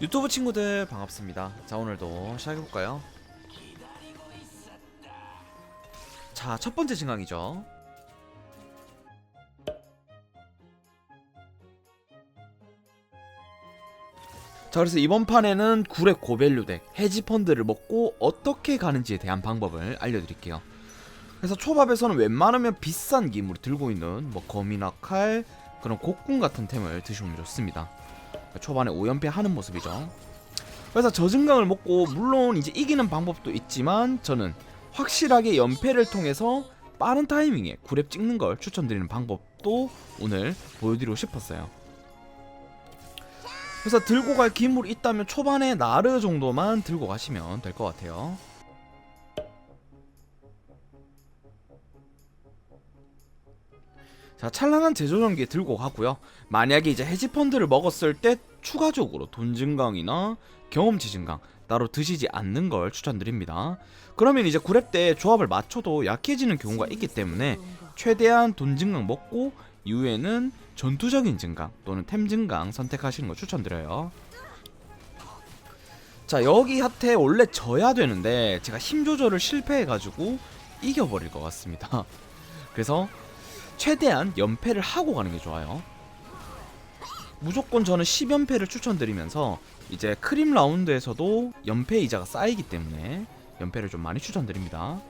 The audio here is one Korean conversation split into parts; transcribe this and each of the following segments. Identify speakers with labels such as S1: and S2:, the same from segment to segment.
S1: 유튜브 친구들 반갑습니다. 자 오늘도 시작해볼까요? 자 첫 번째 증강이죠. 자 그래서 이번 판에는 굴의 고밸류 덱 헤지펀드를 먹고 어떻게 가는지에 대한 방법을 알려드릴게요. 그래서 초밥에서는 웬만하면 비싼 기물을 들고 있는 뭐 검이나 칼 그런 곡군 같은 템을 드시면 좋습니다. 초반에 5연패 하는 모습이죠. 그래서 저증강을 먹고 물론 이제 이기는 방법도 있지만 저는 확실하게 연패를 통해서 빠른 타이밍에 구랩 찍는 걸 추천드리는 방법도 오늘 보여드리고 싶었어요. 그래서 들고 갈 기물이 있다면 초반에 나르 정도만 들고 가시면 될 것 같아요. 자, 찬란한 제조전기 들고 가고요. 만약에 이제 해지펀드를 먹었을 때 추가적으로 돈 증강이나 경험치 증강 따로 드시지 않는 걸 추천드립니다. 그러면 이제 구랩 때 조합을 맞춰도 약해지는 경우가 있기 때문에 최대한 돈 증강 먹고 이후에는 전투적인 증강 또는 템 증강 선택하시는 걸 추천드려요. 자 여기 하태 원래 져야 되는데 제가 힘 조절을 실패해가지고 이겨버릴 것 같습니다. 그래서 최대한 연패를 하고 가는 게 좋아요. 무조건 저는 10연패를 추천드리면서 이제 크림 라운드에서도 연패 이자가 쌓이기 때문에 연패를 좀 많이 추천드립니다.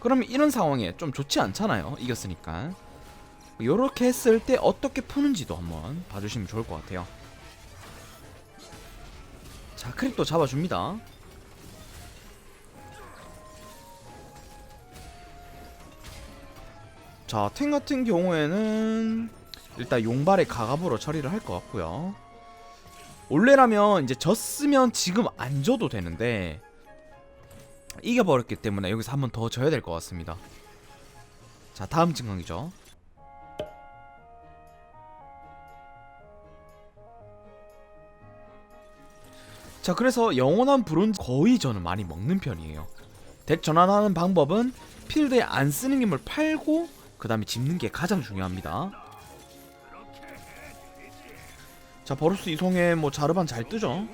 S1: 그러면 이런 상황에 좀 좋지 않잖아요. 이겼으니까. 요렇게 했을 때 어떻게 푸는지도 한번 봐주시면 좋을 것 같아요. 자, 크립도 잡아줍니다. 자, 탱 같은 경우에는 일단 용발의 가갑으로 처리를 할 것 같고요. 원래라면 이제 졌으면 지금 안 져도 되는데 이겨버렸기 때문에 여기서 한 번 더 져야 될 것 같습니다. 자, 다음 증강이죠. 자, 그래서 영원한 브론즈 거의 저는 많이 먹는 편이에요. 덱 전환하는 방법은 필드에 안 쓰는 힘을 팔고 그 다음에 집는 게 가장 중요합니다. 자 버루스 이송에 뭐 자르반 잘 뜨죠.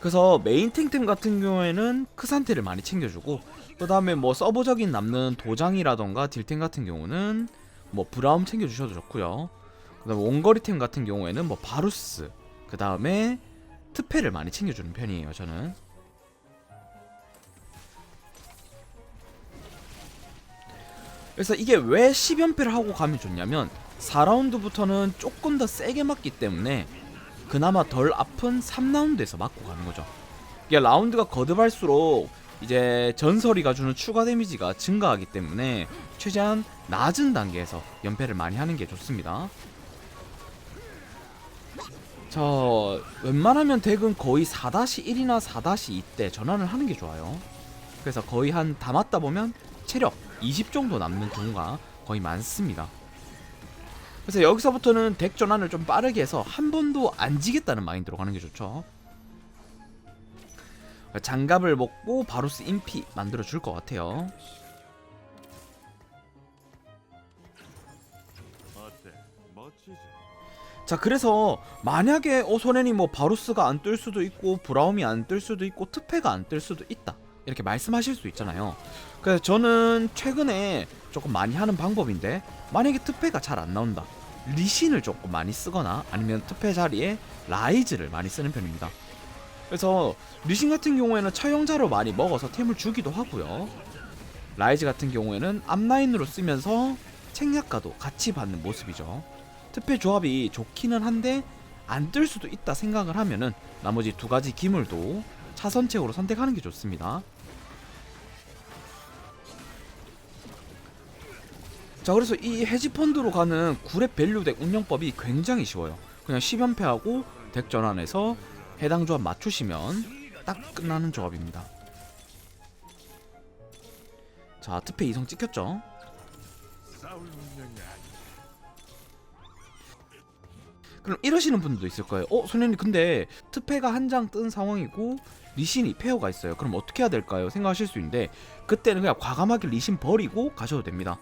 S1: 그래서 메인 탱템 같은 경우에는 크산테를 많이 챙겨주고 그 다음에 뭐 서브적인 남는 도장이라던가 딜템 같은 경우는 뭐 브라움 챙겨주셔도 좋고요. 그 다음에 원거리템 같은 경우에는 뭐 바루스 그 다음에 트페를 많이 챙겨주는 편이에요 저는. 그래서 이게 왜 10연패를 하고 가면 좋냐면 4라운드부터는 조금 더 세게 맞기 때문에 그나마 덜 아픈 3라운드에서 맞고 가는 거죠. 이게 라운드가 거듭할수록 이제 전설이가 주는 추가 데미지가 증가하기 때문에 최대한 낮은 단계에서 연패를 많이 하는 게 좋습니다. 저 웬만하면 덱은 거의 4-1이나 4-2때 전환을 하는 게 좋아요. 그래서 거의 한 다 맞다 보면 체력 20 정도 남는 경우가 거의 많습니다. 그래서 여기서부터는 덱 전환을 좀 빠르게 해서 한 번도 안 지겠다는 마인드로 가는 게 좋죠. 장갑을 먹고 바루스 인피 만들어 줄 것 같아요. 자 그래서 만약에 어 소년이 뭐 바루스가 안 뜰 수도 있고 브라움이 안 뜰 수도 있고 트페가 안 뜰 수도 있다 이렇게 말씀하실 수 있잖아요. 그래서 저는 최근에 조금 많이 하는 방법인데 만약에 트페가 잘 안 나온다 리신을 조금 많이 쓰거나 아니면 트페 자리에 라이즈를 많이 쓰는 편입니다. 그래서 리신 같은 경우에는 처형자로 많이 먹어서 템을 주기도 하고요. 라이즈 같은 경우에는 앞라인으로 쓰면서 책략가도 같이 받는 모습이죠. 특패 조합이 좋기는 한데 안 뜰 수도 있다 생각을 하면은 나머지 두 가지 기물도 차선책으로 선택하는 게 좋습니다. 자 그래서 이 헤지펀드로 가는 구랩 밸류 덱 운영법이 굉장히 쉬워요. 그냥 10연패하고 덱 전환해서 해당 조합 맞추시면 딱 끝나는 조합입니다. 자 특패 이성 찍혔죠? 그럼 이러시는 분들도 있을 거예요. 어, 소년님 근데 특패가 한 장 뜬 상황이고 리신이 페어가 있어요. 그럼 어떻게 해야 될까요? 생각하실 수 있는데 그때는 그냥 과감하게 리신 버리고 가셔도 됩니다.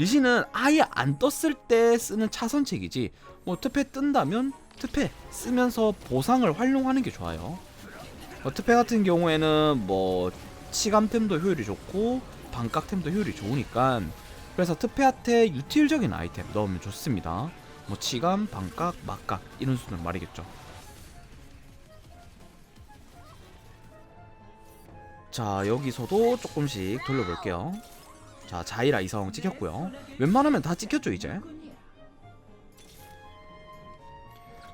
S1: 리신은 아예 안 떴을 때 쓰는 차선책이지 뭐 특패 뜬다면 특패 쓰면서 보상을 활용하는 게 좋아요. 어, 특패 같은 경우에는 뭐 치감템도 효율이 좋고 반각템도 효율이 좋으니까 그래서 특패한테 유틸적인 아이템 넣으면 좋습니다. 뭐 치감, 반각, 막각 이런 순으로 말이겠죠. 자 여기서도 조금씩 돌려볼게요. 자 자이라 이성 찍혔고요. 웬만하면 다 찍혔죠 이제.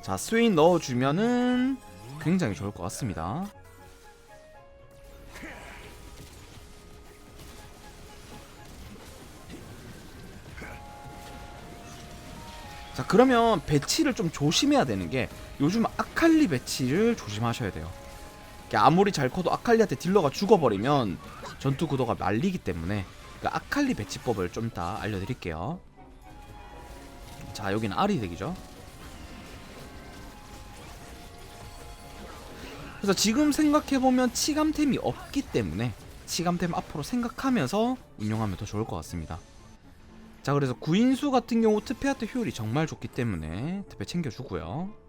S1: 자 스웨인 넣어주면은 굉장히 좋을 것 같습니다. 자 그러면 배치를 좀 조심해야 되는 게 요즘 아칼리 배치를 조심하셔야 돼요. 아무리 잘 커도 아칼리한테 딜러가 죽어버리면 전투 구도가 말리기 때문에 그 아칼리 배치법을 좀 이따 알려드릴게요. 자 여기는 아리 덱이죠. 그래서 지금 생각해보면 치감템이 없기 때문에 치감템 앞으로 생각하면서 운영하면 더 좋을 것 같습니다. 자 그래서 구인수 같은 경우 트페아트 효율이 정말 좋기 때문에 트페 챙겨주고요.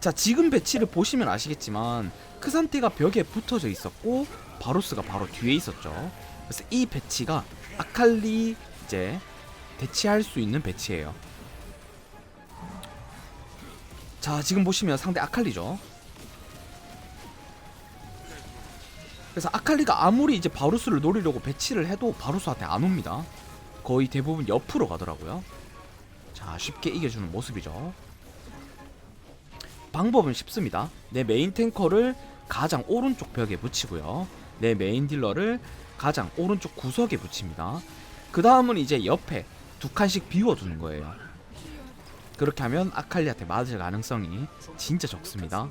S1: 자 지금 배치를 보시면 아시겠지만 크산테가 벽에 붙어져 있었고 바로스가 바로 뒤에 있었죠. 그래서 이 배치가 아칼리 이제 대치할 수 있는 배치예요. 자 지금 보시면 상대 아칼리죠. 그래서 아칼리가 아무리 이제 바루스를 노리려고 배치를 해도 바루스한테 안 옵니다. 거의 대부분 옆으로 가더라고요. 자 쉽게 이겨주는 모습이죠. 방법은 쉽습니다. 내 메인 탱커를 가장 오른쪽 벽에 붙이고요. 내 메인 딜러를 가장 오른쪽 구석에 붙입니다. 그 다음은 이제 옆에 두 칸씩 비워두는 거예요. 그렇게 하면 아칼리한테 맞을 가능성이 진짜 적습니다.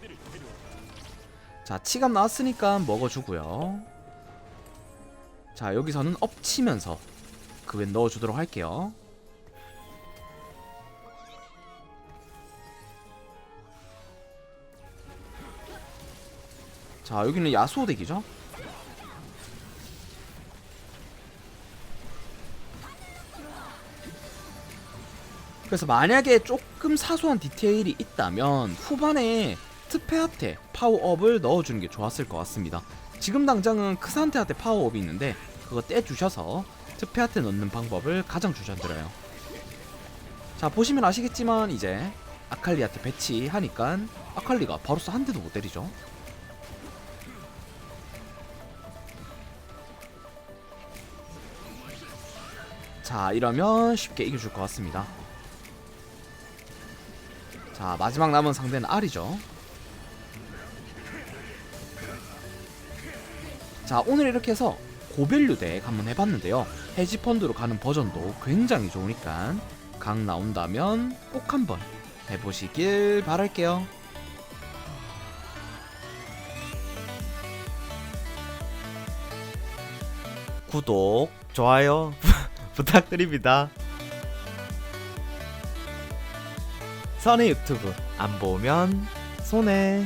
S1: 자, 치감 나왔으니까 먹어주고요. 자, 여기서는 엎치면서 그웬 넣어주도록 할게요. 자, 여기는 야수호 덱이죠? 그래서 만약에 조금 사소한 디테일이 있다면 후반에 트페한테 파워업을 넣어주는 게 좋았을 것 같습니다. 지금 당장은 크산테한테 파워업이 있는데 그거 떼주셔서 트페한테 넣는 방법을 가장 추천드려요. 자 보시면 아시겠지만 이제 아칼리한테 배치하니까 아칼리가 바로서 한 대도 못 때리죠. 자 이러면 쉽게 이겨줄 것 같습니다. 자 마지막 남은 상대는 알이죠. 자 오늘 이렇게 해서 고밸류 덱 한번 해봤는데요. 헤지펀드로 가는 버전도 굉장히 좋으니까 강 나온다면 꼭 한번 해보시길 바랄게요.
S2: 구독, 좋아요 부탁드립니다. 선의 유튜브 안 보면 손해.